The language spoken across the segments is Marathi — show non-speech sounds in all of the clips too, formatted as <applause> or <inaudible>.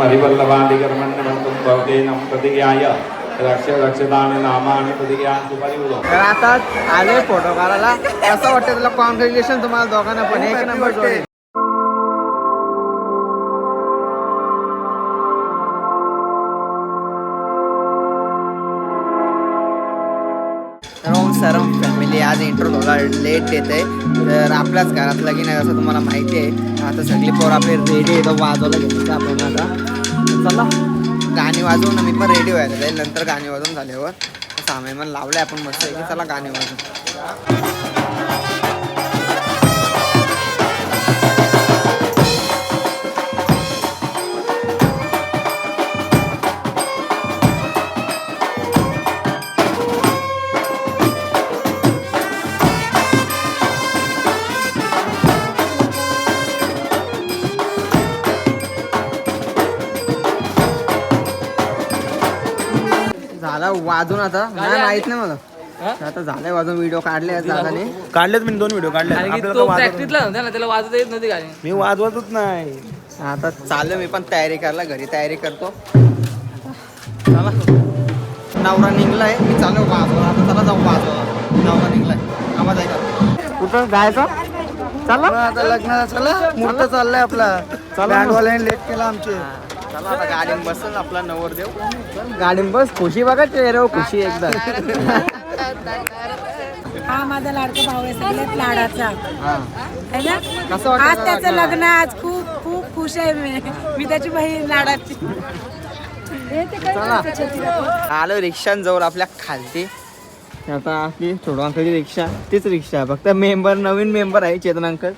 हरिवल्लभादिकर्मण्यमन्तं भवते नम प्रतिज्ञाय रक्ष रक्षदानि नामानि प्रतिज्ञा सुपारी तर आता आले फोटो काढायला. कसं वाटतं तुला? कॉन्ग्रॅच्युलेशन तुम्हाला दोघांना पण. एक नंबर जोडी? रोम सरम फॅमिली आज इंट्रो थोडा लेट आहे तर आपल्याच घरात लगीन आहे असं तुम्हाला माहिती आहे. आता सगळी पोर आपली रेडी येतो वाजवलं वाजवला घ्यायचं आपण आता. चला गाणी वाजवून मी पण रेडी व्हायला जाईल नंतर गाणी वाजवून झाल्यावर सामान लावलं आहे आपण मस्त आहे की चला गाणी वाजवून. वाजून आता. नाही माहीत नाही मला. आता झालंय वाजून व्हिडिओ काढले दादाने. काढलेत मी दोन व्हिडिओ काढले आपल्याला तो वाजवत प्रॅक्टिसला होता ना त्याला वाजवता येत नव्हती गाणी. मी वाजवतच नाही. आता चालू मी पण तयारी करायला घरी तयारी करतो. चला. नवरा निघलाय मी चालू वाजवा आता चला जाऊ वाजवा नवरा निघलाय. आवाज ऐका. कुठं? जायचं? चला. आता लग्नाला चला. मुहूर्त चाललाय आपला. बँडवाल्याने लेट केला आमचे. चला आता बसल आपला नवरदेव. गाडीत बस खुशी बघा चेहऱ्यावर खुशी एकदा. हा माझा लाडका भाऊ आहे सगळ्यात लाडाचा. हा. है ना? आज त्याचं? लग्न आज खूप खूप खुश आहे मी. मी त्याची बहीण लाडाची. आलो रिक्षान जवळ आपल्या खालती. आता आपली छोडू अंकलची रिक्षा? तीच रिक्षा आहे फक्त मेंबर नवीन मेंबर आहे चेतन अंकल.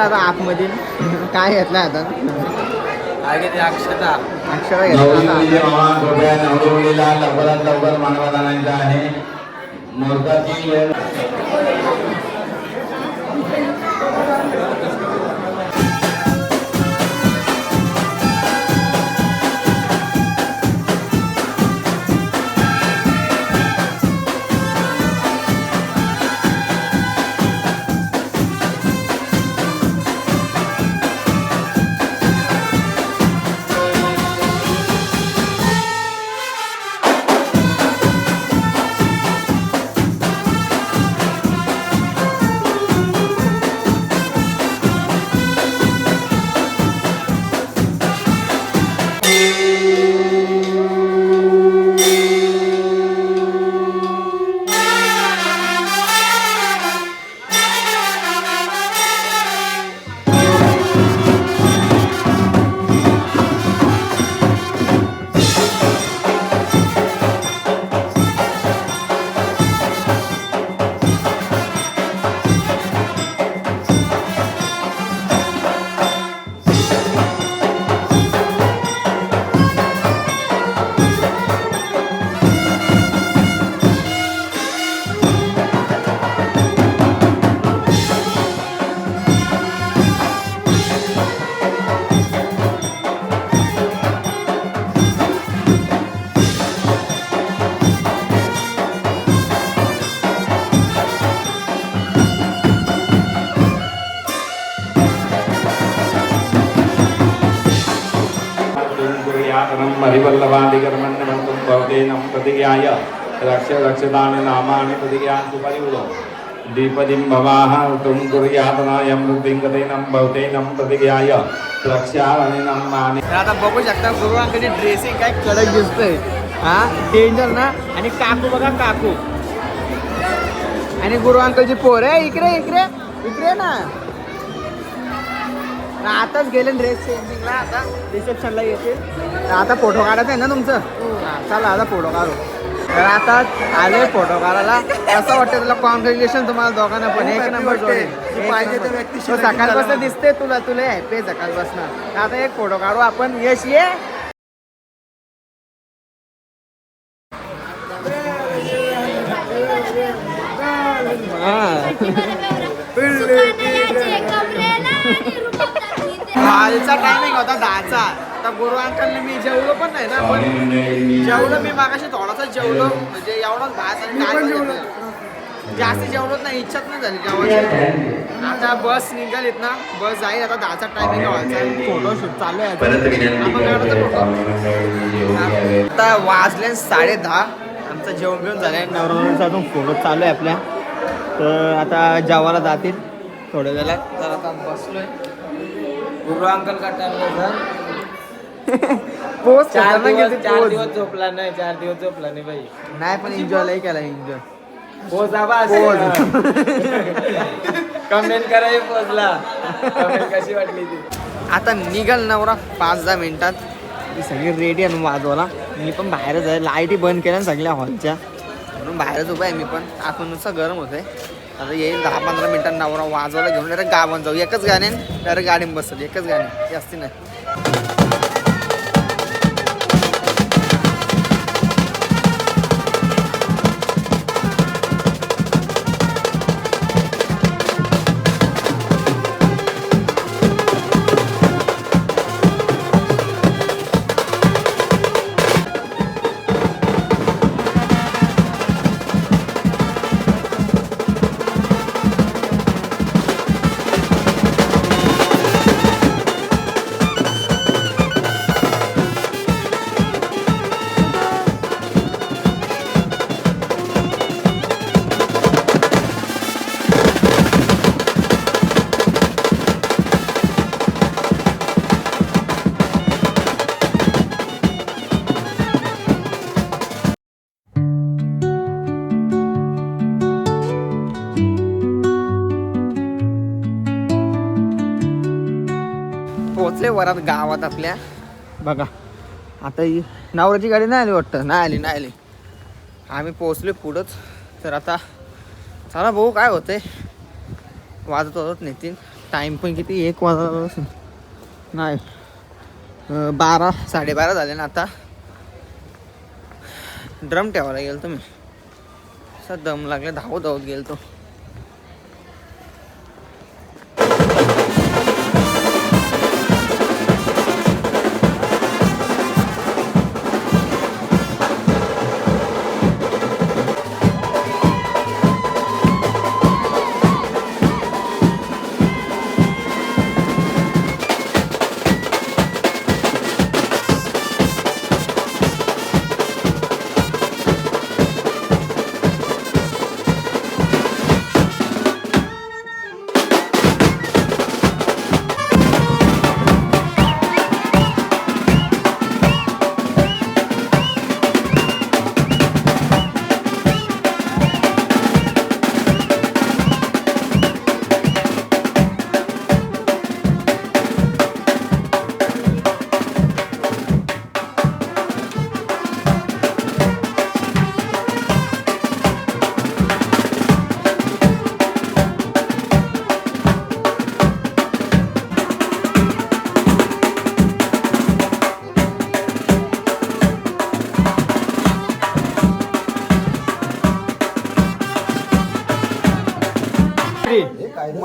आता आतमध्ये काय घेतलं आता? अक्षता. अक्षरा घेतला नवरीमुलीचे मुहूर्ताची भवतेनं प्रतिज्ञाय रक्ष रक्षदानि नामानि प्रतिज्ञान् सुपरिवृतो दीपदिं भवाः तुं कुर्यातनाय मृत्युङ्गतेनं भवतेनं प्रतिज्ञाय रक्षानि नामानि आता बघू शकता गुरुवांकडे ड्रेसिंग काय कडक दिसतंय. हा? डेंजर ना? आणि काकू बघा काकू. आणि गुरु अंकलची पोर आहे इकडे इकडे इकडे ना. आताच गेले ड्रेस चेंजिंगला आता रिसेप्शनला येते तर आता फोटो काढायचा आहे ना तुमचं? हा, चला आता फोटो काढू. तर आता आले फोटो काढायला कसं वाटतं तुला? कॉन्ग्रॅच्युलेशन तुम्हाला दोघांना पण. एक नंबर पाहिजे त्या व्यक्तीशी तो लगीन सकाळपासून. दिसते तुला तुला हॅपी सकाळपासून आता एक फोटो काढू. आपण यश ये. कालचा टायमिंग होता दहाचा. आता गुरु अंकलने मी जेवलो पण नाही ना पण जेवलो मी मागाशी थोडासा जेवलो. म्हणजे एवढाच भात आणि डाळ घेतलं. जास्त जेवलोच नाही इच्छाच नाही झाली जेवायची. आता बस निघालीत ना बस जाईल आता दहाचा टायमिंग व्हायचा फोटो शूट चालू आहे परत आता. वाजले साडे दहा. आमचं जेवण बिवण झालं आहे नवरा अजून फोटो चालू आहे आपल्या. तर आता जेवायला जातील थोड्या वेळात. तर आता बसलोय. गुरु अंकल का टाइम पोस्ट <laughs> चार दिवस चार दिवस झोपला नाही चार दिवस झोपला नाही बाई. नाही पण एन्जॉय लई केला एन्जॉय पोच आबा कमेंट <laughs> करा पोचला कमेंट कशी वाटली ती? आता निघाल नवरा पाच दहा मिनिटात. ती सगळी रेडी आहे वाजवायला. मी पण बाहेरच आहे. लाईटी बंद केल्या सगळ्या हॉलच्या म्हणून बाहेरच उभा आहे मी पण. आतून नुसतं गरम होत आहे आता येईल दहा पंधरा मिनिटांना नवरा वाजवायला घेऊन. डायरेक्ट गावात जाऊ. एकच गाणे डायरेक्ट गाडीत बसत एकच गाणे जास्ती नाही. वरात गावात आपल्या. बघा आता ही नवऱ्याची गाडी नाही आली वाटतं. नाही आली नाही आली. आम्ही पोहोचलो पुढंच. तर आता चला भाऊ काय होतंय? वाजत होत नितीन. टाईम पण किती? एक वाजता नाही. बारा साडेबारा झाले ना आता. ड्रम ठेवायला गेलो तुम्ही असा दम लागले धावत धावत गेलो तो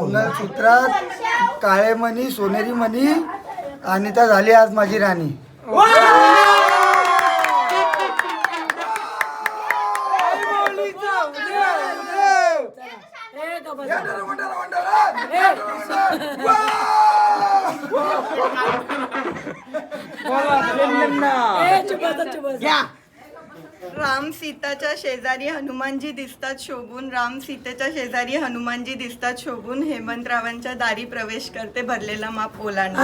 मंगलसूत्रात काळे मणी सोनेरी मणी आणि त्या झाली आज माझी राणी. राम सीताच्या शेजारी हनुमानजी दिसतात शोभून. राम सीतेच्या शेजारी हनुमानजी दिसतात शोभून. हेमंतरावांच्या दारी प्रवेश करते भरलेला माप ओलांड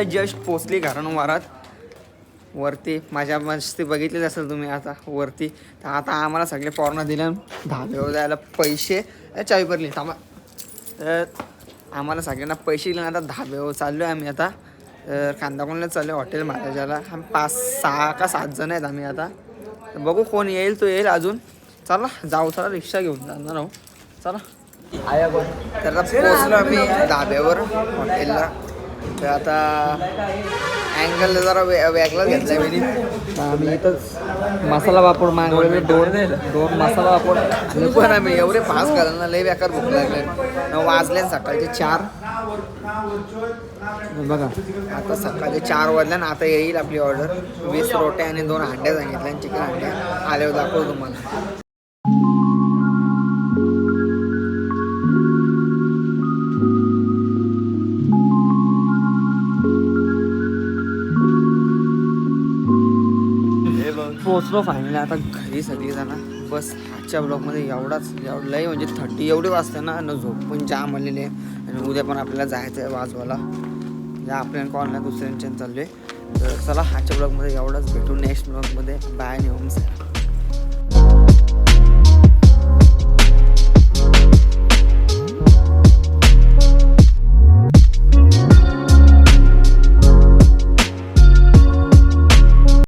आत्ता जस्ट पोचली घरांवारात वरती. माझ्या मस्ती बघितलीच असेल तुम्ही आता वरती. तर आता आम्हाला सगळे पॉर्न दिले धाब्यावर जायला पैसे. चावी भरली थांबा. तर आम्हाला सगळ्यांना पैसे दिले आता धाब्यावर चाललो आहे आम्ही आता. तर कांदाकोणला चाललो हॉटेल महाराजाला. आम्ही पाच सहा का सात जण आहेत आम्ही आता. तर बघू कोण येईल तो येईल अजून. चला जाऊ चला रिक्षा घेऊन जाणार आहो चला. तर आता पोचलो आम्ही धाब्यावर हॉटेलला. तर आता अँगल जरा वे वेगळा घेतला मी. आम्ही इथंच मसाला पापड मागवले दोन दोन मसाला पापड पण आम्ही एवढे पास करायला लय बेकार भूक लागले. नऊ वाजले सकाळचे चार. बघा. आता सकाळचे चार वाजल्या आणि आता येईल आपली ऑर्डर वीस रोट्या आणि दोन अंड्या सांगितल्या आणि चिकन अंड्या आल्यावर दाखवतो तुम्हाला. पोचलो फायनली आता घरी सगळी जण बस आजच्या ब्लॉगमध्ये एवढाच एवढं लय म्हणजे थंडी एवढी वाजते ना न झोप पण जाम आलेली आहे आणि उद्या पण आपल्याला जायचं आहे वाजवायला. या आपल्याला कॉलला दुसऱ्यांच्या चाललो आहे तर चला आजच्या ब्लॉगमध्ये एवढाच. भेटू नेक्स्ट ब्लॉगमध्ये बाय नेऊन